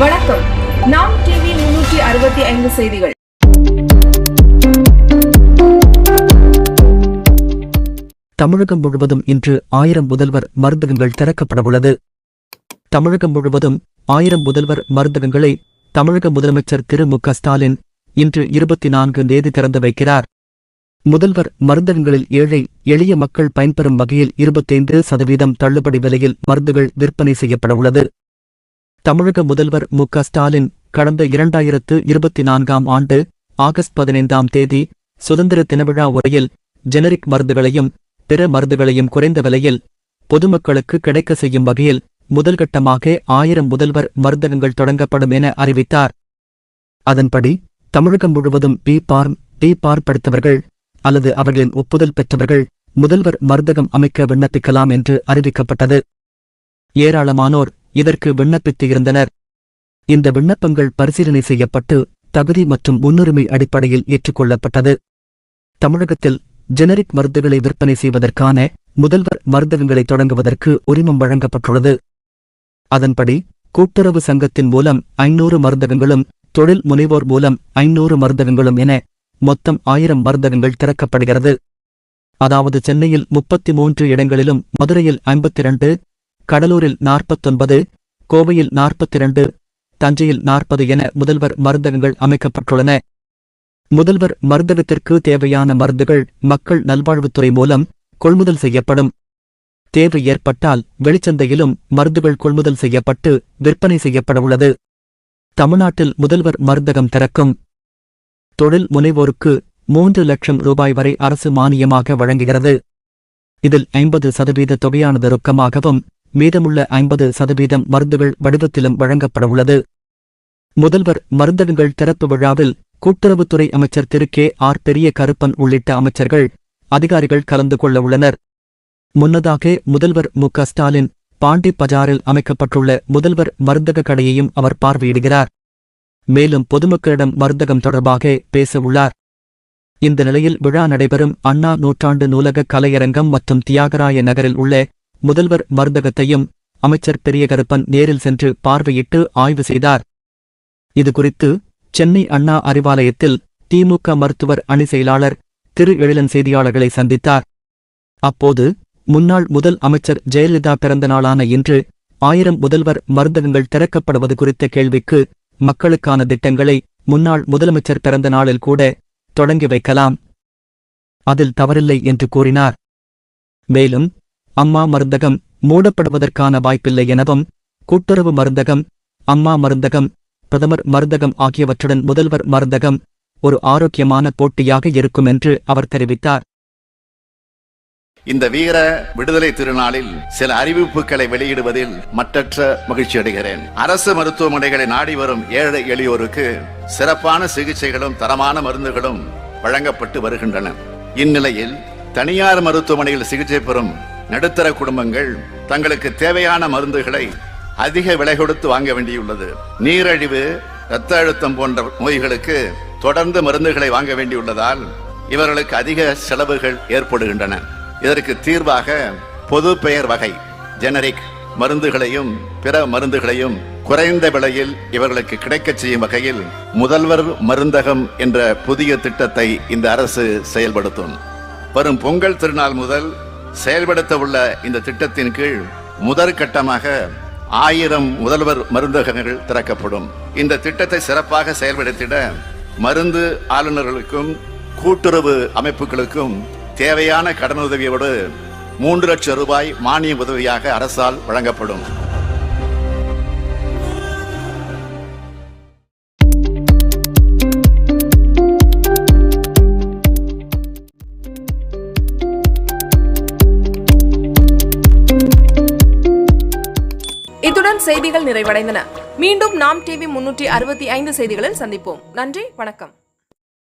வணக்கம். நாம் டிவி முன்னூற்றி அறுபத்தி ஐந்து செய்திகள். தமிழகம் முழுவதும் இன்று ஆயிரம் முதல்வர் மருந்தகங்கள் திறக்கப்படவுள்ளது தமிழகம் முழுவதும் ஆயிரம் முதல்வர் மருந்தகங்களை தமிழக முதலமைச்சர் திரு மு க ஸ்டாலின் இன்று இருபத்தி நான்கு தேதி திறந்து வைக்கிறார். முதல்வர் மருந்தகங்களில் ஏழை எளிய மக்கள் பயன்பெறும் வகையில் இருபத்தைந்து சதவீதம் தள்ளுபடி விலையில் மருந்துகள் விற்பனை செய்யப்படவுள்ளது தமிழக முதல்வர் மு க ஸ்டாலின் கடந்த இரண்டாயிரத்து இருபத்தி நான்காம் ஆண்டு ஆகஸ்ட் பதினைந்தாம் தேதி சுதந்திர தினவிழா உரையில் ஜெனரிக் மருந்துகளையும் பிற மருந்துகளையும் குறைந்த விலையில் பொதுமக்களுக்கு கிடைக்க செய்யும் வகையில் முதல்கட்டமாக ஆயிரம் முதல்வர் மருந்தகங்கள் தொடங்கப்படும் என அறிவித்தார். அதன்படி தமிழகம் முழுவதும் பி பார்ம் டி பார் படுத்தவர்கள் அல்லது அவர்களின் ஒப்புதல் பெற்றவர்கள் முதல்வர் மருந்தகம் அமைக்க விண்ணப்பிக்கலாம் என்று அறிவிக்கப்பட்டது. ஏராளமானோர் இதற்கு விண்ணப்பித்து இருந்தனர். இந்த விண்ணப்பங்கள் பரிசீலனை செய்யப்பட்டு தகுதி மற்றும் முன்னுரிமை அடிப்படையில் ஏற்றுக்கொள்ளப்பட்டது. தமிழகத்தில் ஜெனரிக் மருந்துகளை விற்பனை செய்வதற்கான முதல்வர் மருந்தகங்களை தொடங்குவதற்கு உரிமம் வழங்கப்பட்டுள்ளது. அதன்படி கூட்டுறவு சங்கத்தின் மூலம் ஐநூறு மருந்தகங்களும் தொழில் முனைவோர் மூலம் ஐநூறு மருந்தகங்களும் என மொத்தம் ஆயிரம் மருந்தகங்கள் திறக்கப்படுகிறது. அதாவது சென்னையில் முப்பத்தி மூன்று இடங்களிலும் மதுரையில் ஐம்பத்தி இரண்டு கடலூரில் நாற்பத்தொன்பது கோவையில் நாற்பத்திரண்டு தஞ்சையில் நாற்பது என முதல்வர் மருந்தகங்கள் அமைக்கப்பட்டுள்ளன. முதல்வர் மருந்தகத்திற்கு தேவையான மருந்துகள் மக்கள் நல்வாழ்வுத்துறை மூலம் கொள்முதல் செய்யப்படும். தேவை ஏற்பட்டால் வெளிச்சந்தையிலும் மருந்துகள் கொள்முதல் செய்யப்பட்டு விற்பனை செய்யப்படவுள்ளது தமிழ்நாட்டில் முதல்வர் மருந்தகம் திறக்கும். தொழில் முனைவோருக்கு மூன்று லட்சம் ரூபாய் வரை அரசு மானியமாக வழங்குகிறது. இதில் ஐம்பது சதவீத தொகையானது ரொக்கமாகவும் மீதமுள்ள ஐம்பது சதவீதம் மருந்துகள் வடிவத்திலும் வழங்கப்படவுள்ளது. முதல்வர் மருந்தகங்கள் திறப்பு விழாவில் கூட்டுறவுத்துறை அமைச்சர் திரு கே ஆர் பெரிய கருப்பன் உள்ளிட்ட அமைச்சர்கள் அதிகாரிகள் கலந்து கொள்ள உள்ளனர். முன்னதாக முதல்வர் மு க ஸ்டாலின் பாண்டி பஜாரில் அமைக்கப்பட்டுள்ள முதல்வர் மருந்தக கடையையும் அவர் பார்வையிடுகிறார். மேலும் பொதுமக்களிடம் மருந்தகம் தொடர்பாக பேச உள்ளார். இந்த நிலையில் விழா நடைபெறும் அண்ணா நூற்றாண்டு நூலக கலையரங்கம் மற்றும் தியாகராய நகரில் உள்ள முதல்வர் மருந்தகத்தையும் அமைச்சர் பெரியகருப்பன் நேரில் சென்று பார்வையிட்டு ஆய்வு செய்தார். இதுகுறித்து சென்னை அண்ணா அறிவாலயத்தில் திமுக மருத்துவர் அணி செயலாளர் திரு. எழிலன் செய்தியாளர்களை சந்தித்தார். அப்போது முன்னாள் முதல் அமைச்சர் ஜெயலலிதா பிறந்த நாளான இன்று ஆயிரம் முதல்வர் மருந்தகங்கள் திறக்கப்படுவது குறித்த கேள்விக்கு மக்களுக்கான திட்டங்களை முன்னாள் முதலமைச்சர் பிறந்த நாளில் கூட தொடங்கி வைக்கலாம். அதில் தவறில்லை என்று கூறினார். மேலும் அம்மா மருந்தகம் மூடப்படுவதற்கான வாய்ப்பில்லை எனவும் கூட்டுறவு மருந்தகம் அம்மா மருந்தகம் பிரதமர் மருந்தகம் ஆகியவற்றுடன் முதல்வர் மருந்தகம் ஒரு ஆரோக்கியமான போட்டியாக இருக்கும் என்று அவர் தெரிவித்தார். இந்த வீர விடுதலை திருநாளில் சில அறிவிப்புகளை வெளியிடுவதில் மற்றற்ற மகிழ்ச்சி அடைகிறேன். அரசு மருத்துவமனைகளை நாடி வரும் ஏழை எளியோருக்கு சிறப்பான சிகிச்சைகளும் தரமான மருந்துகளும் வழங்கப்பட்டு வருகின்றன. இந்நிலையில் தனியார் மருத்துவமனையில் சிகிச்சை பெறும் நடுத்தர குடும்பங்கள் தங்களுக்கு தேவையான மருந்துகளை அதிக விலை கொடுத்து வாங்க வேண்டியுள்ளது. நீரழிவு இரத்த அழுத்தம் போன்ற நோய்களுக்கு தொடர்ந்து மருந்துகளை வாங்க வேண்டியுள்ளதால் இவர்களுக்கு அதிக செலவுகள் ஏற்படுகின்றன. இதற்கு தீர்வாக பொது பெயர் வகை ஜெனரிக் மருந்துகளையும் பிற மருந்துகளையும் குறைந்த விலையில் இவர்களுக்கு கிடைக்கச் செய்யும் வகையில் முதல்வர் மருந்தகம் என்ற புதிய திட்டத்தை இந்த அரசு செயல்படுத்தும். வரும் பொங்கல் திருநாள் முதல் செயல்படுத்த உள்ள இந்த திட்டத்தின் கீழ் முதற்கட்டமாக ஆயிரம் முதல்வர் மருந்தகங்கள் திறக்கப்படும். இந்த திட்டத்தை சிறப்பாக செயல்படுத்திட மருந்து ஆளுநர்களுக்கும் கூட்டுறவு அமைப்புகளுக்கும் தேவையான கடனுதவியோடு மூன்று லட்சம் ரூபாய் மானிய உதவியாக அரசால் வழங்கப்படும். இத்துடன் செய்திகள் நிறைவடைந்தன. மீண்டும் நாம் டிவி முன்னூற்றி அறுபத்தி ஐந்து செய்திகளில் சந்திப்போம். நன்றி வணக்கம்.